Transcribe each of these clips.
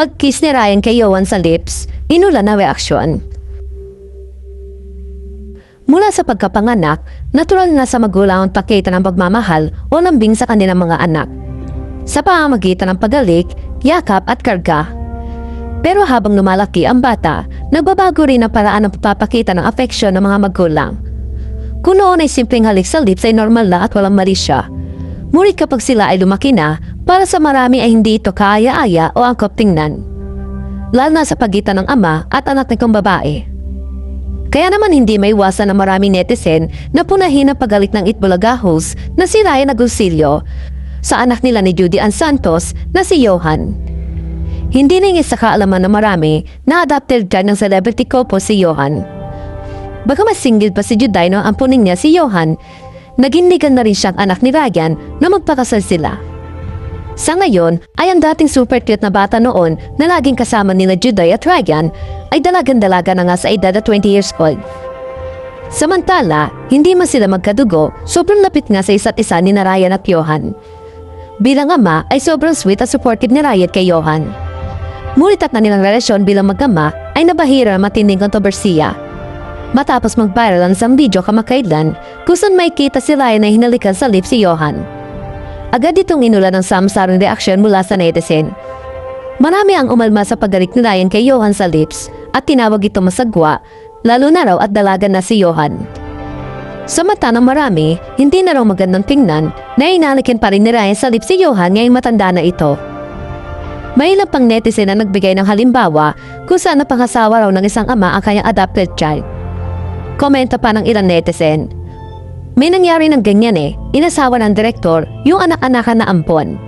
Pag-kiss ni Ryan kay Yohan sa lips, inulan na reaksyon. Mula sa pagkapanganak, natural na sa magulang ang pakita ng pagmamahal o lambing sa kanilang mga anak. Sa pamamagitan ng pagalik, yakap at karga. Pero habang lumalaki ang bata, nagbabago rin ang paraan ng pagpapakita ng afeksyon ng mga magulang. Kung noon ay simpleng halik sa lips ay normal na at walang mali siya. Ngunit kapag sila ay lumaki na, para sa marami ay hindi ito kaaya-aya o angkop tingnan. Lalo na sa pagitan ng ama at anak nitong babae. Kaya naman hindi may iwasan ng maraming netizen na punahin ang pagalit ng Itbulaga host na si Ryan Agoncillo sa anak nila ni Judy Ann Santos na si Johan. Hindi rin isa kaalaman ng marami na adopted dyan ng celebrity couple si Johan. Baka mas single pa si Juday no ang puning niya si Johan, naging ligan na rin siyang anak ni Ryan na magpakasal sila. Sa ngayon, ay ang dating super cute na bata noon na laging kasama nila Juday at Ryan ay dalagan-dalaga na nga sa edad na 20 years old. Samantala, hindi man sila magkadugo, sobrang lapit nga sa isa't isa ni Ryan at Johan. Bilang ama ay sobrang sweet at supportive ni Ryan kay Johan. Ngunit at na nilang relasyon bilang mag-ama ay nabahira ng matinding kontrobersiya. Matapos mag-viral ang isang video kamakailan kung saan may kita si Ryan na hinalikan sa lips si Johan. Agad itong inulan ng samsarang reaksyon mula sa netizen. Marami ang umalma sa pagdalik ni Ryan kay Johan sa lips at tinawag ito masagwa, lalo na raw at dalagan na si Johan. Sa mata ng marami, hindi na raw magandang tingnan na inalikin pa rin ni Ryan sa lips si Johan ngayong matanda na ito. May ilang pang netizen na nagbigay ng halimbawa kung saan napangasawa raw ng isang ama ang kanyang adopted child. Komenta pa ng ilang netizen, may nangyari ng ganyan eh, inasawa ng direktor yung anak-anakan na ampon.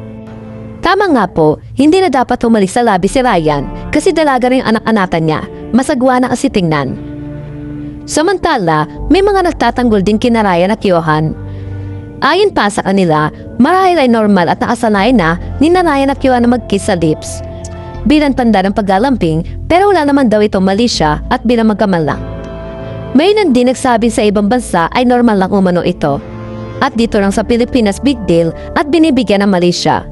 Tama nga po, hindi na dapat humalik sa labi si Ryan kasi dalaga rin yung anak-anakan niya, masagwa na kasi tingnan. Samantala, may mga nagtatanggol din kina Ryan at Johan. Ayon pa sa kanila, marahil ay normal at nakasanay na ni na Ryan at Johan na mag-kiss sa lips. Bilang tanda ng paggalamping, pero wala naman daw ito mali siya at bilang magkamalang. May din nagsabi sa ibang bansa ay normal lang umano ito. At dito lang sa Pilipinas big deal at binibigyan ng mali siya.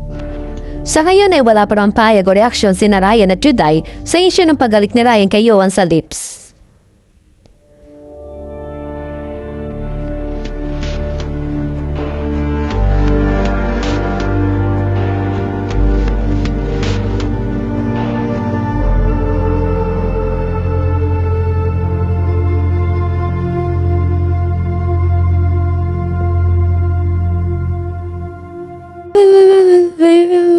Sa ngayon ay wala pa rin payag o reaksyon si Ryan at Juday sa isyu ng pagalik ni Ryan kay Johan sa lips. Baby, baby, baby.